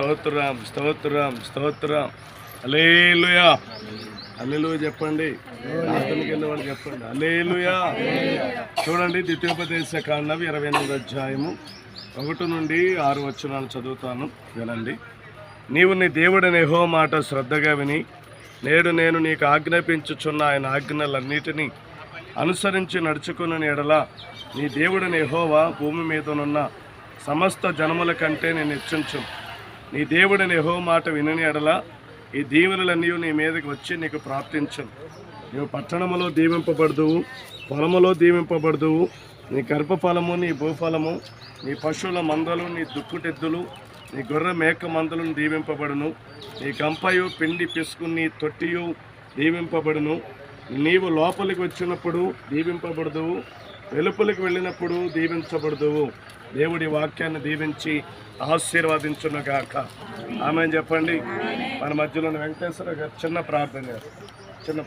స్తోత్రం స్తోత్రం స్తోత్రం. అలేలుయా అల్లెలు చెప్పండి. ప్రార్థనకి వెళ్ళేవాడు చెప్పండి. అలేలుయా చూడండి ద్వితీయోపదేశ కాండం ఇరవై ఎనిమిది అధ్యాయము. ఒకటి నుండి ఆరు వచనాలు చదువుతాను. వినండి. నీవు నీ దేవుడని హో మాట శ్రద్ధగా విని నేడు నేను నీకు ఆజ్ఞాపించుచున్న ఆయన ఆజ్ఞలన్నిటినీ అనుసరించి నడుచుకున్న ఎడల నీ దేవుడని నెహోవా భూమి మీదనున్న సమస్త జనముల కంటే నేను హెచ్చించు నీ దేవుడని యెహో మాట వినని ఎడల ఈ దీవెనలన్నీ నీ మీదకి వచ్చి నీకు ప్రాప్తించను. నీవు పట్టణములో దీవింపబడదువు పొలములో దీవింపబడదువు. నీ గర్భఫలము నీ భూఫలము నీ పశువుల మందలు నీ దుక్కుటెద్దులు నీ గొర్రె మేక మందలను దీవింపబడును. నీ గంపయు పిండి పిసుకు నీ తొట్టియు దీవింపబడును. నీవు లోపలికి వచ్చినప్పుడు దీవింపబడదువు. వెలుపలికి వెళ్ళినప్పుడు దీవించబడదువు దేవుడి వాక్యాన్ని దీవించి ఆశీర్వదించునుగాక. ఆమె చెప్పండి. మన మధ్యలో వెంకటేశ్వర గారు చిన్న ప్రార్థన చేస్తారు. చిన్న